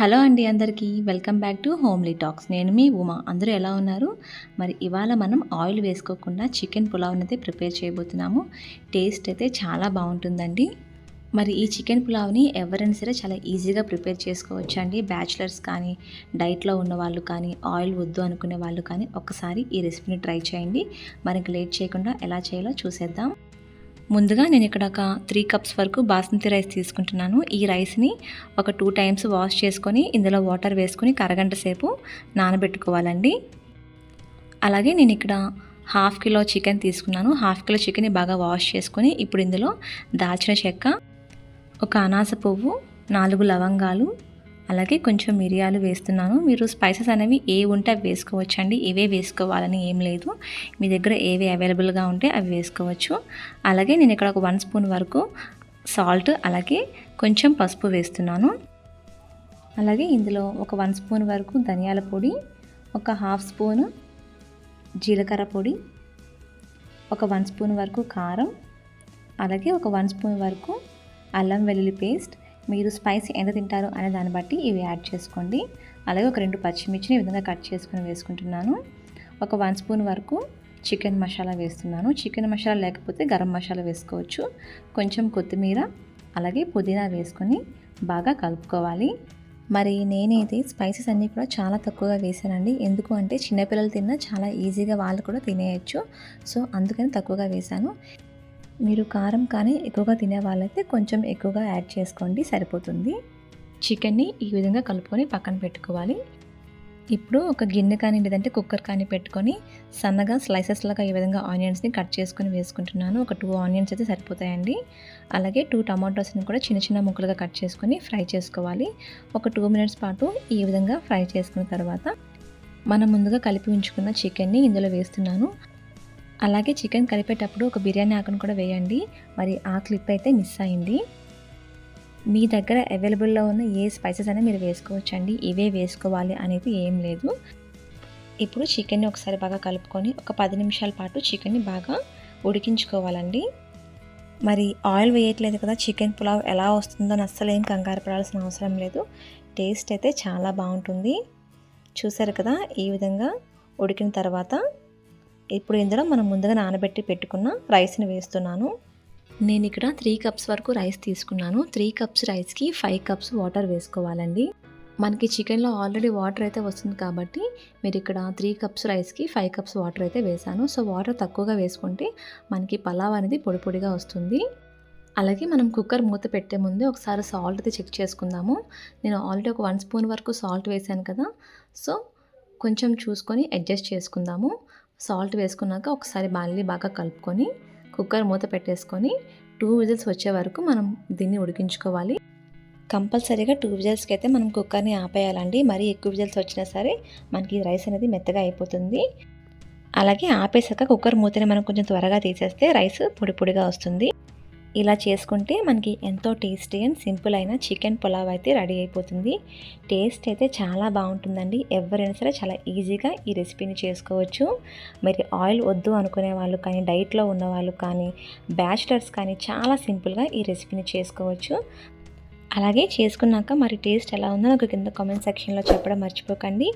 Hello అండి అందరికీ. Welcome back to homely talks. నేను మీ ఉమా. అందరూ ఎలా ఉన్నారు? మరి ఇవాళ మనం ఆయిల్ వేసుకోకుండా చికెన్ పులావ్ అయితే ప్రిపేర్ చేయబోతున్నాము. టేస్ట్ అయితే చాలా బాగుంటుందండి. మరి ఈ చికెన్ పులావ్ని ఎవరైనా సరే చాలా ఈజీగా ప్రిపేర్ చేసుకోవచ్చు అండి. బ్యాచిలర్స్ కానీ డైట్లో ఉన్న వాళ్ళు కానీ ఆయిల్ వద్దు అనుకునే వాళ్ళు కానీ ఒకసారి ఈ రెసిపీని ట్రై చేయండి. మనకి లేట్ చేయకుండా ఎలా చేయాలో చూసేద్దాం. ముందుగా నేను ఇక్కడ ఒక త్రీ కప్స్ వరకు బాస్మతి రైస్ తీసుకుంటున్నాను. ఈ రైస్ని ఒక టూ టైమ్స్ వాష్ చేసుకొని ఇందులో వాటర్ వేసుకొని కరగంట సేపు నానబెట్టుకోవాలండి. అలాగే నేను ఇక్కడ హాఫ్ కిలో చికెన్ తీసుకున్నాను. హాఫ్ కిలో చికెన్ని బాగా వాష్ చేసుకొని ఇప్పుడు ఇందులో దాల్చిన చెక్క ఒక అనాస పువ్వు నాలుగు లవంగాలు అలాగే కొంచెం మిరియాలు వేస్తున్నాను. మీరు స్పైసెస్ అనేవి ఏ ఉంటే అవి వేసుకోవచ్చండి. ఇవే వేసుకోవాలని ఏం లేదు. మీ దగ్గర ఏవి అవైలబుల్గా ఉంటే అవి వేసుకోవచ్చు. అలాగే నేను ఇక్కడ ఒక వన్ స్పూన్ వరకు సాల్ట్ అలాగే కొంచెం పసుపు వేస్తున్నాను. అలాగే ఇందులో ఒక వన్ స్పూన్ వరకు ధనియాల పొడి ఒక హాఫ్ స్పూను జీలకర్ర పొడి ఒక వన్ స్పూన్ వరకు కారం అలాగే ఒక వన్ స్పూన్ వరకు అల్లం వెల్లుల్లి పేస్ట్ మీరు స్పైసీ ఎంత తింటారు అనే దాన్ని బట్టి ఇవి యాడ్ చేసుకోండి. అలాగే ఒక రెండు పచ్చిమిర్చిని ఈ విధంగా కట్ చేసుకుని వేసుకుంటున్నాను. ఒక వన్ స్పూన్ వరకు చికెన్ మసాలా వేస్తున్నాను. చికెన్ మసాలా లేకపోతే గరం మసాలా వేసుకోవచ్చు. కొంచెం కొత్తిమీర అలాగే పుదీనా వేసుకొని బాగా కలుపుకోవాలి. మరి నేనైతే స్పైసెస్ అన్నీ కూడా చాలా తక్కువగా వేసానండి ఎందుకు అంటే చిన్నపిల్లలు తిన్నా చాలా ఈజీగా వాళ్ళు కూడా తినేయచ్చు. సో అందుకని తక్కువగా వేశాను. మీరు కారం కానీ ఎక్కువగా తినే వాళ్ళైతే కొంచెం ఎక్కువగా యాడ్ చేసుకోండి సరిపోతుంది. చికెన్ని ఈ విధంగా కలుపుకొని పక్కన పెట్టుకోవాలి. ఇప్పుడు ఒక గిన్నె కానీ లేదంటే కుక్కర్ కానీ పెట్టుకొని సన్నగా స్లైసెస్ లాగా ఈ విధంగా ఆనియన్స్ని కట్ చేసుకొని వేసుకుంటున్నాను. ఒక టూ ఆనియన్స్ అయితే సరిపోతాయండి. అలాగే టూ టమాటోస్ని కూడా చిన్న చిన్న ముక్కలుగా కట్ చేసుకొని ఫ్రై చేసుకోవాలి. ఒక టూ మినిట్స్ పాటు ఈ విధంగా ఫ్రై చేసుకున్న తర్వాత మనం ముందుగా కలిపి ఉంచుకున్న చికెన్ని ఇందులో వేస్తున్నాను. అలాగే చికెన్ కలిపేటప్పుడు ఒక బిర్యానీ ఆకును కూడా వేయండి. మరి ఆ క్లిప్ అయితే మిస్ అయింది. మీ దగ్గర అవైలబుల్లో ఉన్న ఏ స్పైసెస్ అయినా మీరు వేసుకోవచ్చండి. ఇవే వేసుకోవాలి అనేది ఏం లేదు. ఇప్పుడు చికెన్ని ఒకసారి బాగా కలుపుకొని ఒక పది నిమిషాల పాటు చికెన్ని బాగా ఉడికించుకోవాలండి. మరి ఆయిల్ వేయట్లేదు కదా చికెన్ పులావ్ ఎలా వస్తుందో అస్సలు ఏం కంగారు పడాల్సిన అవసరం లేదు. టేస్ట్ అయితే చాలా బాగుంటుంది. చూసారు కదా ఈ విధంగా ఉడికిన తర్వాత ఇప్పుడు ఇందులో మనం ముందుగా నానబెట్టి పెట్టుకున్న రైస్ని వేస్తున్నాను. నేను ఇక్కడ త్రీ కప్స్ వరకు రైస్ తీసుకున్నాను. త్రీ కప్స్ రైస్కి ఫైవ్ కప్స్ వాటర్ వేసుకోవాలండి. మనకి చికెన్లో ఆల్రెడీ వాటర్ అయితే వస్తుంది కాబట్టి మీరు ఇక్కడ త్రీ కప్స్ రైస్కి ఫైవ్ కప్స్ వాటర్ అయితే వేసాను సో వాటర్ తక్కువగా వేసుకుంటే మనకి పలావ్ అనేది పొడి పొడిగా వస్తుంది. అలాగే మనం కుక్కర్ మూత పెట్టే ముందే ఒకసారి సాల్ట్ అయితే చెక్ చేసుకుందాము. నేను ఆల్రెడీ ఒక వన్ స్పూన్ వరకు సాల్ట్ వేసాను కదా. సో కొంచెం చూసుకొని అడ్జస్ట్ చేసుకుందాము. సాల్ట్ వేసుకున్నాక ఒకసారి మళ్ళీ బాగా కలుపుకొని కుక్కర్ మూత పెట్టేసుకొని టూ విజిల్స్ వచ్చే వరకు మనం దీన్ని ఉడికించుకోవాలి. కంపల్సరీగా టూ విజిల్స్కి అయితే మనం కుక్కర్ని ఆపేయాలండి. మరీ ఎక్కువ విజిల్స్ వచ్చినా సరే మనకి రైస్ అనేది మెత్తగా అయిపోతుంది. అలాగే ఆపేసాక కుక్కర్ మూతని మనం కొంచెం త్వరగా తీసేస్తే రైస్ పొడి పొడిగా వస్తుంది. ఇలా చేసుకుంటే మనకి ఎంతో టేస్టీ అండ్ సింపుల్ అయిన చికెన్ పులావ్ అయితే రెడీ అయిపోతుంది. టేస్ట్ అయితే చాలా బాగుంటుందండి. ఎవరైనా సరే చాలా ఈజీగా ఈ రెసిపీని చేసుకోవచ్చు. మరి ఆయిల్ వద్దు అనుకునే వాళ్ళు కానీ డైట్లో ఉన్న వాళ్ళు కానీ బ్యాచిలర్స్ కానీ చాలా సింపుల్గా ఈ రెసిపీని చేసుకోవచ్చు. అలాగే చేసుకున్నాక మరి టేస్ట్ ఎలా ఉందో నాకు కింద కామెంట్ సెక్షన్లో చెప్పడం మర్చిపోకండి.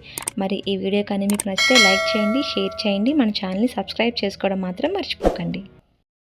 మరి ఈ వీడియో కానీ మీకు నచ్చితే లైక్ చేయండి షేర్ చేయండి. మన ఛానల్ని సబ్స్క్రైబ్ చేసుకోవడం మాత్రం మర్చిపోకండి.